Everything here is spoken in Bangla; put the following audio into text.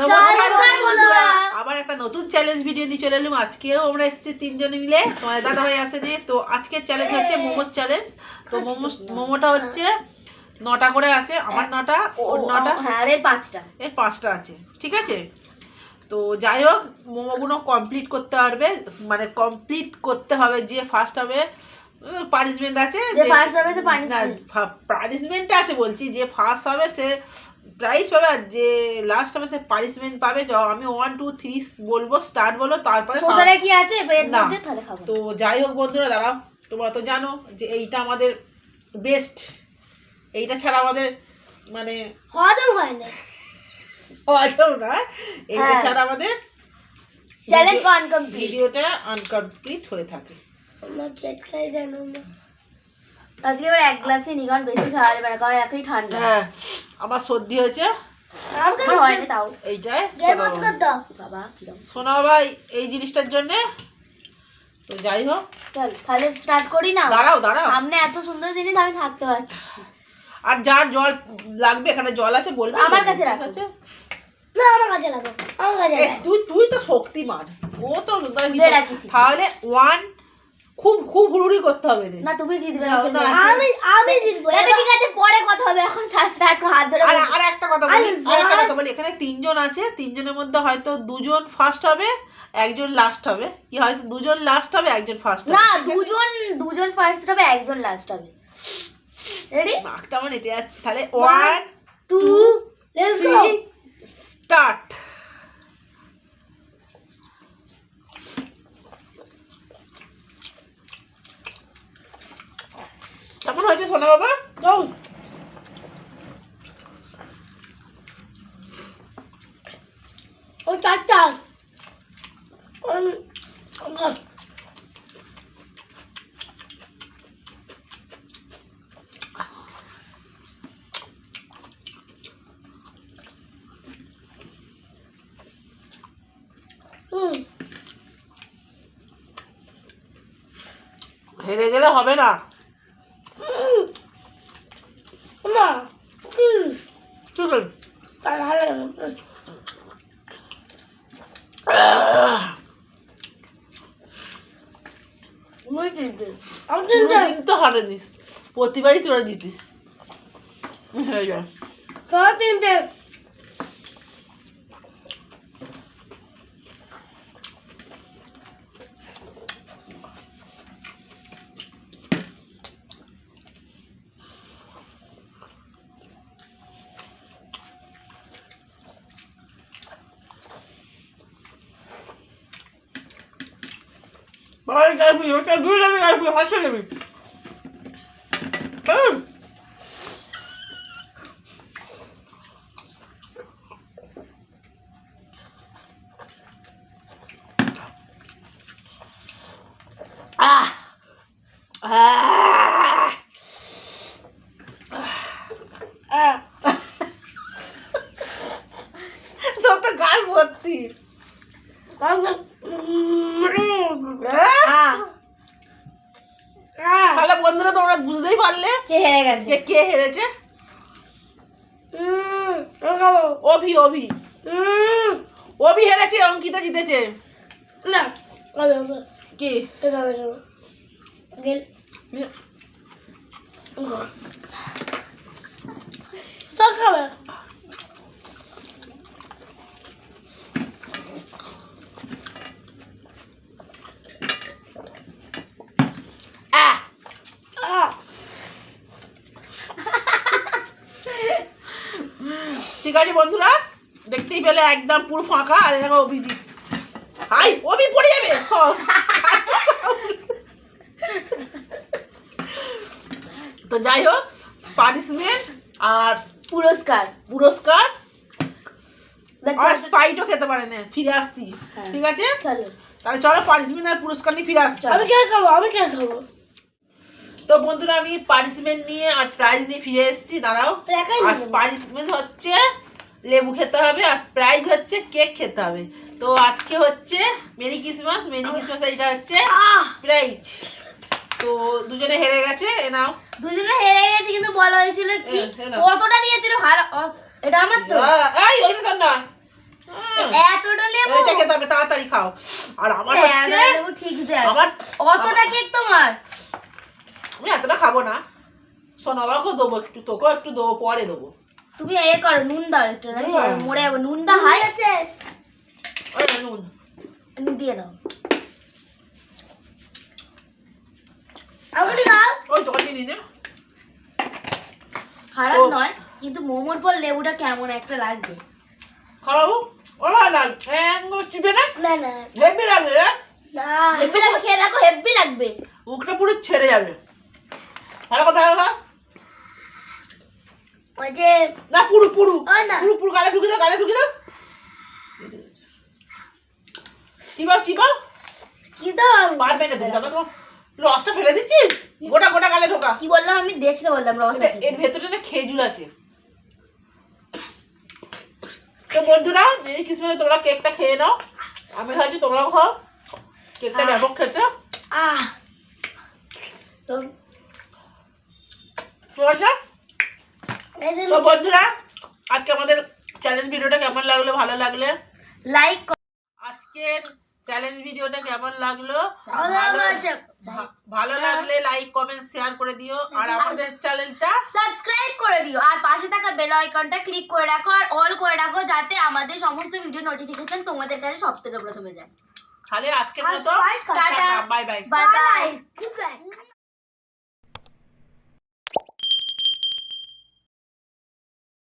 নমস্কার নমস্কার বন্ধুরা। বন্ধুরা। আবার একটা নতুন চ্যালেঞ্জ ভিডিও নিয়ে চলে এলাম। আজকেও আমরা এসেছি তিনজনে মিলে। তোমার দাদা ভাই আসেনি। তো আজকের চ্যালেঞ্জ হচ্ছে মোমোর চ্যালেঞ্জ তো মোমো মোমোটা হচ্ছে নটা করে আছে। আমার নটা ওর নটা। হ্যাঁ পাঁচটা। এর পাঁচটা আছে। ঠিক আছে? তো যাই হোক মোমোগুলো কমপ্লিট করতে পারবে। মানে কমপ্লিট করতে হবে যে ফার্স্ট হবে। পানিশমেন্ট আছে। পানিশমেন্ট আছে বলছি। যে ফার্স্ট হবে সে প্রাইজ পাবে আর যে লাস্ট হবে সে পানিশমেন্ট পাবে আমি ওয়ান টু থ্রি বলব স্টার্ট বলো তারপরে শসারে কি আছে? না। তো যাই হোক বন্ধুরা দাঁড়াও তোমরা তো জানো যে এইটা আমাদের বেস্ট এইটা ছাড়া আমাদের মানে হজম হয় না। অজব না। এইটা হ্যাঁ। ছাড়া আমাদের চ্যালেঞ্জ কমপ্লিট ভিডিওটা আনকমপ্লিট হয়ে থাকে। আমার চেকটাই জানো না। আজকে এবার এক গ্লাসই নি কারণ বেশি খাওয়া যাবে না কারণ একই ঠান্ডা। হ্যাঁ আমার সর্দি হয়েছে। আমার হয়নি তাও। এইটাই বাবা এই জিনিসটার জন্যে তো যাই হোক। চল তাহলে স্টার্ট করি না? দাঁড়াও দাঁড়াও। সামনে এত সুন্দর জিনিস আমি থাকতে পারছি। আর যার জল লাগবে এখানে জল আছে বলবে আমার কাছে রাখো। আছে? না আমার কাছে লাগো আমার কাছে তুই তুই তো শক্তিমান। ও তো তাহলে ওয়ান খুব খুব হুড়ুড়ি করতে হবে রে। না তুমি জিতবে আমি আমি জিতবো। আচ্ছা ঠিক আছে পরে কথা হবে এখন স্টার্ট করো হাত ধরে আর বসো। আর একটা কথা বলি আরে একটা কথা বলি এখানে তিনজন আছে তিনজনের মধ্যে হয়তো দুজন ফার্স্ট হবে একজন লাস্ট হবে। কি হয়তো দুজন লাস্ট হবে একজন ফার্স্ট হবে। না দুজন দুজন ফার্স্ট হবে একজন লাস্ট হবে। রেডি নাকটা আমার এতে যাচ্ছে। তাহলে one two let's go start কেমন হয়েছে সোনা বাবা ও চারটা। হেরে গেলে হবে না। আছে তার ভালো আমি কোনোদিন তো প্রতিবারই তোরা জিতিস হয়ে যায় তিনটে বাবা যাবি ওটা দূরে যাবি আসবি হাসে যাবি কেমন আহ আহ আহ তোর তো গাল ভর্তি আহ তাহলে বন্ধুরা তোমরা বুঝতেই পারলে কে হেরে গেছে? যে কে হেরেছে? অভি অভি। অভি হেরেছে অঙ্কিতা জিতেছে। না কি? খাবে আহ ঠিক আছে বন্ধুরা দেখতেই পেলে একদম পুরো ফাঁকা আর এরকম অভিজিৎ। হাই অভি পড়ে যাবে? সস। তো যাই হোক পানিশমেন্ট আর পুরস্কার। পুরস্কার দেখতে আর স্পাইটও খেতে পারে না ফিরে আসছি হ্যাঁ। ঠিক আছে? তাহলে চলো পানিশমেন্ট আর পুরস্কার নিয়ে ফিরে আসছি। আমি কে খাব? আমি কে খাব? তো বন্ধুরা আমি পানিশমেন্ট নিয়ে আর প্রাইজ নিয়ে ফিরে এসেছি। দাঁড়াও। আর পানিশমেন্ট হচ্ছে লেবু খেতে হবে আর প্রাইজ হচ্ছে কেক খেতে হবে। তো আজকে হচ্ছে মেরি ক্রিসমাস মেরি ক্রিসমাস এটা হচ্ছে প্রাইজ তো দুজনে হেরে গেছে নাও। দুজনে হেরে গেছে কিন্তু বলা হয়েছিল কি? এ নাও। কতটা দিয়েছিল? ভালো এটা আমার তো। এই ওইটা না খেতে হবে তাড়াতাড়ি খাও। আর আমার হ্যাঁ, হচ্ছে ঠিক যায় আমার অতটা কেক তোমার? আমি এতটা খাব না। সোনাবাকেও দেবো একটু তোকেও একটু দেবো পরে দেবো। তুমি এ করো নুন দাও একটু মরে যাব। নুন দা হাই আছে নুন। নুন দিয়ে দাও। আমাকে দাও। ওই তোকে দিয়ে দিনে খারাপ নয় কিন্তু মোমোর পর লেবুটা কেমন একটা লাগবে। খাওয়াবো ওরা না ঠ্যাঙ্গো চিপে না? না না। হেভি লাগবে রে না লাগবে খেয়ে দেখো হেব্বি লাগবে। মুখটা পুরো ছেড়ে যাবে। ভালো কথা ভালো। ওই যে না পুরো পুরো। পুরো পুরো গালে ঢুকে দাও গালে ঢুকে দাও। চিবাও চিবাও। কি দাও পারবে না তুমি তোমার রসটা ফেলে দিচ্ছিস? গোটা গোটা গালে ঢোকা। কি বললাম? আমি দেখতে বললাম রস এর ভেতরে না খেজুর আছে। তো বন্ধুরা এই কিসমে তোমরা কেকটা খেয়ে নাও। আমি খাচ্ছি তোমরাও খাও। কেকটা ব্যাপক খেতে। আহ। তো ঠিক আছে তো বন্ধুরা আজকে আমাদের চ্যালেঞ্জ ভিডিওটা কেমন লাগল? ভালো লাগলে? লাইক আজকের চ্যালেঞ্জ ভিডিওটা কেমন লাগল? ভালো লাগলে লাইক কমেন্ট শেয়ার করে দিও। আর আমাদের চ্যানেলটা সাবস্ক্রাইব করে দিও। আর পাশে থাকা বেল আইকনটা ক্লিক করে রাখো। আর অল করে রাখো যাতে আমাদের সমস্ত ভিডিও নোটিফিকেশন তোমাদের কাছে সব থেকে প্রথমে যায়। খালি আজকের মতো tata bye bye bye bye